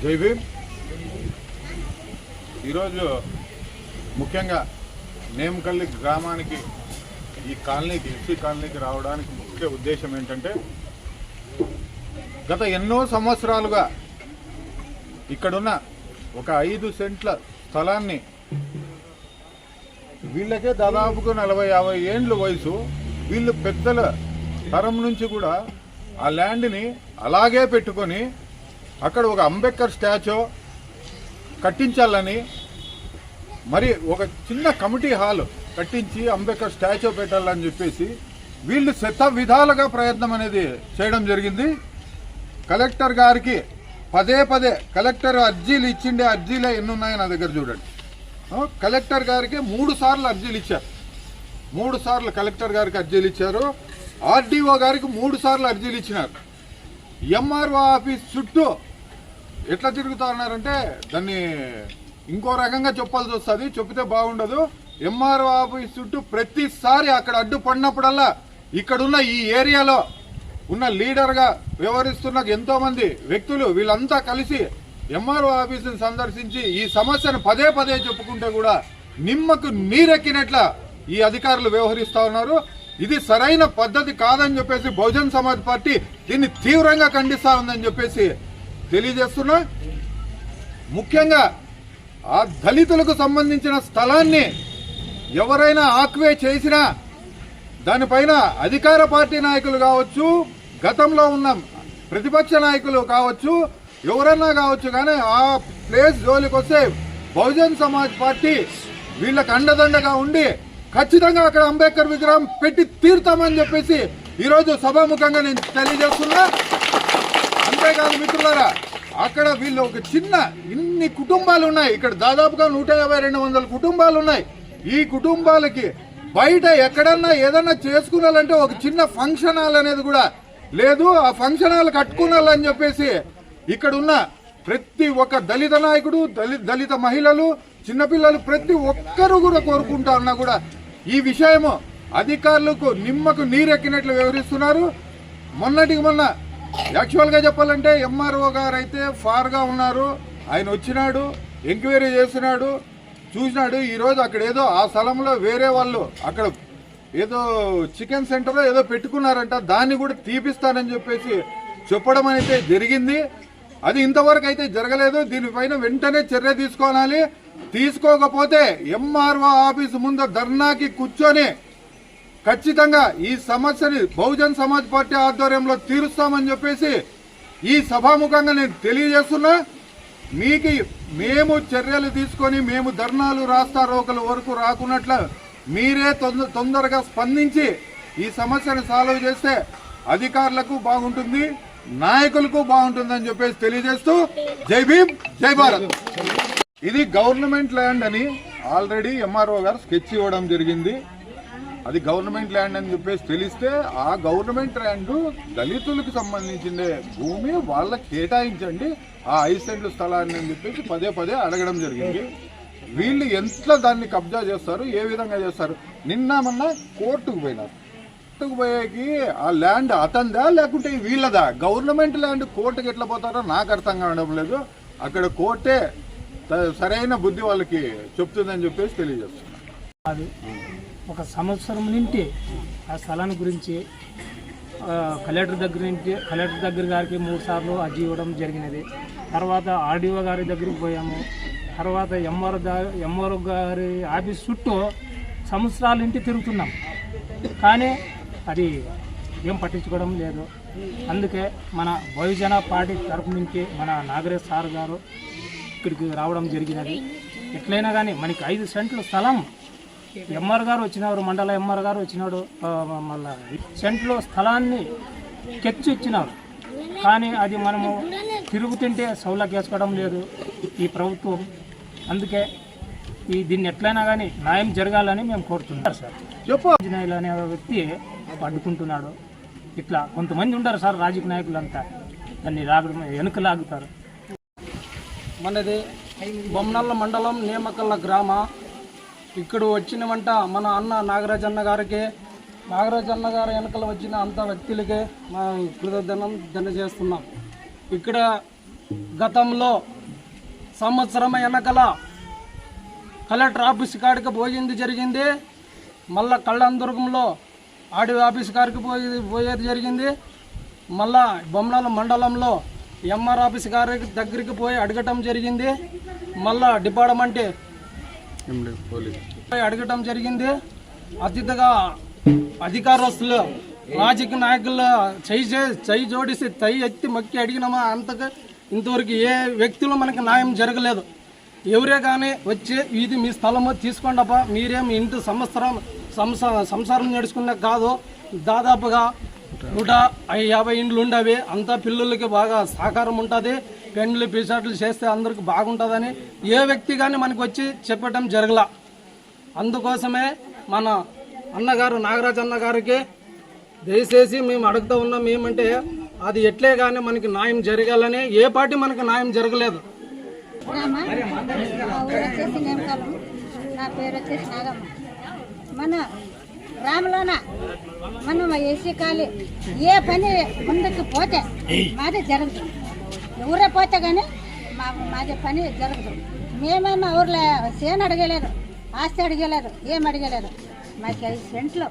జై భీమ్ ఈరోజు ముఖ్యంగా నేమకల్లి గ్రామానికి ఈ కాలనీకి ఎస్సీ కాలనీకి రావడానికి ముఖ్య ఉద్దేశం ఏంటంటే గత ఎన్నో సంవత్సరాలుగా ఇక్కడున్న ఒక ఐదు సెంట్ల స్థలాన్ని వీళ్ళకే దాదాపుగా నలభై యాభై ఏండ్ల వయసు వీళ్ళు పెద్దల తరం నుంచి కూడా ఆ ల్యాండ్ని అలాగే పెట్టుకొని అక్కడ ఒక అంబేద్కర్ స్టాచ్యూ కట్టించాలని మరి ఒక చిన్న కమిటీ హాల్ కట్టించి అంబేద్కర్ స్టాచ్యూ పెట్టాలని చెప్పేసి వీళ్ళు శత విధాలుగా ప్రయత్నం అనేది చేయడం జరిగింది. కలెక్టర్ గారికి పదే పదే కలెక్టర్ అర్జీలు ఇచ్చిండే అర్జీలే ఎన్ని నా దగ్గర చూడండి. కలెక్టర్ గారికి మూడు సార్లు అర్జీలు ఇచ్చారు. మూడు సార్లు కలెక్టర్ గారికి అర్జీలు ఇచ్చారు. ఆర్డీఓ గారికి మూడు సార్లు అర్జీలు ఇచ్చినారు. ఎంఆర్ఓ ఆఫీస్ చుట్టూ ఎట్లా తిరుగుతా ఉన్నారంటే దాన్ని ఇంకో రకంగా చెప్పాల్సి వస్తుంది చెప్తే బాగుండదు. ఎంఆర్ఓ ఆఫీస్ చుట్టూ ప్రతిసారి అక్కడ అడ్డు పడినప్పుడల్లా ఇక్కడున్న ఈ ఏరియాలో ఉన్న లీడర్గా వ్యవహరిస్తున్న ఎంతోమంది వ్యక్తులు వీళ్ళంతా కలిసి ఎంఆర్ఓ ఆఫీసుని సందర్శించి ఈ సమస్యను పదే పదే చెప్పుకుంటే కూడా నిమ్మకు నీరెక్కినట్ల ఈ అధికారులు వ్యవహరిస్తూ ఉన్నారు. ఇది సరైన పద్ధతి కాదని చెప్పేసి బహుజన్ సమాజ్ పార్టీ దీన్ని తీవ్రంగా ఖండిస్తా ఉందని చెప్పేసి తెలియజేస్తున్నా. ముఖ్యంగా ఆ దళితులకు సంబంధించిన స్థలాన్ని ఎవరైనా ఆక్వే చేసినా దానిపైన అధికార పార్టీ నాయకులు కావచ్చు గతంలో ఉన్న ప్రతిపక్ష నాయకులు కావచ్చు ఎవరన్నా కావచ్చు కానీ ఆ ప్లేస్ జోలికి వస్తే బహుజన్ సమాజ్ పార్టీ వీళ్ళకి అండదండగా ఉండి ఖచ్చితంగా అక్కడ అంబేద్కర్ విగ్రహం పెట్టి తీర్తామని చెప్పేసి ఈరోజు సభాముఖంగా నేను తెలియజేస్తున్నా. అంతేకాదు మిత్రులారా అక్కడ వీళ్ళు ఒక చిన్న ఇన్ని కుటుంబాలు ఉన్నాయి. ఇక్కడ దాదాపుగా నూట యాభై రెండు వందల కుటుంబాలు ఉన్నాయి. ఈ కుటుంబాలకి బయట ఎక్కడన్నా ఏదన్నా చేసుకున్నాలంటే ఒక చిన్న ఫంక్షన్ హాల్ అనేది కూడా లేదు. ఆ ఫంక్షన్ హాల్ కట్టుకున్నాలని చెప్పేసి ఇక్కడ ఉన్న ప్రతి ఒక్క దళిత నాయకుడు దళిత దళిత మహిళలు చిన్నపిల్లలు ప్రతి ఒక్కరు కూడా కోరుకుంటా ఉన్నా కూడా ఈ విషయము అధికారులకు నిమ్మకు నీరెక్కినట్లు వివరిస్తున్నారు మొన్నటికి మొన్న యాక్చువల్గా చెప్పాలంటే ఎంఆర్ఓ గారు అయితే ఫార్గా ఉన్నారు. ఆయన వచ్చినాడు ఎంక్వైరీ చేస్తున్నాడు చూసినాడు. ఈరోజు అక్కడ ఏదో ఆ స్థలంలో వేరే వాళ్ళు అక్కడ ఏదో చికెన్ సెంటర్లో ఏదో పెట్టుకున్నారంట. దాన్ని కూడా తీపిస్తానని చెప్పేసి చెప్పడం అయితే జరిగింది. అది ఇంతవరకు అయితే జరగలేదు. దీనిపైన వెంటనే చర్య తీసుకోవాలి. తీసుకోకపోతే ఎంఆర్ఓ ఆఫీస్ ముందు ధర్నాకి కూర్చొని ఖచ్చితంగా ఈ సమస్యని బహుజన్ సమాజ్ పార్టీ ఆధ్వర్యంలో తీరుస్తామని చెప్పేసి ఈ సభాముఖంగా నేను తెలియజేస్తున్నా. మీకు మేము చర్యలు తీసుకొని మేము ధర్నాలు రాస్తా రోకల వరకు రాకున్నట్లు మీరే తొందరగా స్పందించి ఈ సమస్యను సాల్వ్ చేస్తే అధికారులకు బాగుంటుంది నాయకులకు బాగుంటుందని చెప్పేసి తెలియజేస్తూ జై భీమ్ జై భారత్. ఇది గవర్నమెంట్ ల్యాండ్ అని ఆల్రెడీ ఎంఆర్ఓ గారు స్కెచ్ ఇవ్వడం జరిగింది. అది గవర్నమెంట్ ల్యాండ్ అని చెప్పేసి తెలిస్తే ఆ గవర్నమెంట్ ల్యాండ్ దళితులకు సంబంధించిన భూమి వాళ్ళకి కేటాయించండి ఆ ఐదు సెంట్ల స్థలాన్ని అని చెప్పేసి పదే పదే అడగడం జరిగింది. వీళ్ళు ఎంత దాన్ని కబ్జా చేస్తారు ఏ విధంగా చేస్తారు? నిన్న మొన్న కోర్టుకు పోయినారు. కోర్టుకు పోయేకి ఆ ల్యాండ్ అతందా లేకుంటే వీళ్ళదా? గవర్నమెంట్ ల్యాండ్ కోర్టుకి ఎట్లా పోతారో నాకు అర్థం కావడం లేదు. అక్కడ కోర్టే సరైన బుద్ధి వాళ్ళకి చెప్తుందని చెప్పేసి తెలియజేస్తున్నారు. ఒక సంవత్సరం నుండి ఆ స్థలాన్ని గురించి కలెక్టర్ దగ్గర నుంచి కలెక్టర్ దగ్గర గారికి మూడు సార్లు అర్జీ ఇవ్వడం జరిగినది. తర్వాత ఆర్డీఓ గారి దగ్గరికి పోయాము. తర్వాత ఎంఆర్ ఎంఆర్ఓ గారి ఆఫీస్ చుట్టూ సంవత్సరాల ఇంటి తిరుగుతున్నాం. కానీ అది ఏం పట్టించుకోవడం లేదు. అందుకే మన బహుజన పార్టీ తరపు నుంచి మన నాగరేష్ సార్ గారు ఇక్కడికి రావడం జరిగినది. ఎట్లయినా కానీ మనకి ఐదు సెంట్లు స్థలం ఎంఆర్ గారు వచ్చినారు మండల ఎంఆర్ గారు వచ్చినాడు మళ్ళా సెంట్లో స్థలాన్ని కెచ్చి ఇచ్చినారు. కానీ అది మనము తిరుగుతుంటే సౌలకి వేసుకోవడం లేదు ఈ ప్రభుత్వం. అందుకే ఈ దీన్ని ఎట్లయినా కానీ న్యాయం జరగాలని మేము కోరుతున్నాం సార్. చెప్పు. ఆంజనేయులు అనే వ్యక్తి అడ్డుకుంటున్నాడు ఇట్లా కొంతమంది ఉంటారు సార్ రాజకీయ నాయకులంతా. దాన్ని లాగడం వెనుక లాగుతారు. మనది బొమ్మనల్ల మండలం నేమకల్ల గ్రామ. ఇక్కడ వచ్చిన వంట మన అన్న నాగరాజ్ అన్న గారికి నాగరాజ్ అన్న గారి వచ్చిన అంత వ్యక్తులకే మా కృతజ్ఞనం ధన్య చేస్తున్నాం ఇక్కడ గతంలో సంవత్సరం వెనకల కలెక్టర్ ఆఫీస్ కాడికి పోయింది జరిగింది. మళ్ళా కళ్ళందుర్గంలో ఆడి ఆఫీస్ కాడికి పోయి పోయేది జరిగింది. మళ్ళా బొమ్మల మండలంలో ఎంఆర్ ఆఫీస్ గారి దగ్గరికి పోయి అడగటం జరిగింది. మళ్ళా డిపార్ట్మెంట్ అడగటం జరిగింది. అతిథిగా అధికారస్తులు రాజకీయ నాయకులు చై చే- జోడిసి తై ఎత్తి మొక్కి అడిగినామా అంతకు ఇంతవరకు ఏ వ్యక్తులు మనకి న్యాయం జరగలేదు. ఎవరే కానీ వచ్చి ఇది మీ స్థలము తీసుకోండప్ప మీరేం ఇంటి సంవత్సరం సంస సంసారం నడుచుకునే కాదు. దాదాపుగా నూట యాభై ఇండ్లు ఉండవి. అంతా పిల్లలకి బాగా సహకారం ఉంటుంది. పెండ్లు పిసాట్లు చేస్తే అందరికి బాగుంటుందని ఏ వ్యక్తి కానీ మనకు వచ్చి చెప్పడం జరగల. అందుకోసమే మన అన్నగారు నాగరాజ్ అన్న గారికి దయచేసి మేము అడుగుతూ ఉన్నాం ఏమంటే అది ఎట్లే కానీ మనకి న్యాయం జరగాలని ఏ పార్టీ మనకి న్యాయం జరగలేదు. నా పేరు వచ్చేసి నాగమ్మ. మన గ్రామంలోన మనం ఏసీ కాలి ఏ పని ముందుకు పోతే మాది జరుగుతుంది ఊరే పోతే కానీ మా మాది పని జరగదు. మేమే మా ఊర్లో సేను అడగలేదు ఆస్తి అడగలేదు ఏం అడగలేదు. మాకు ఐదు సెంట్లు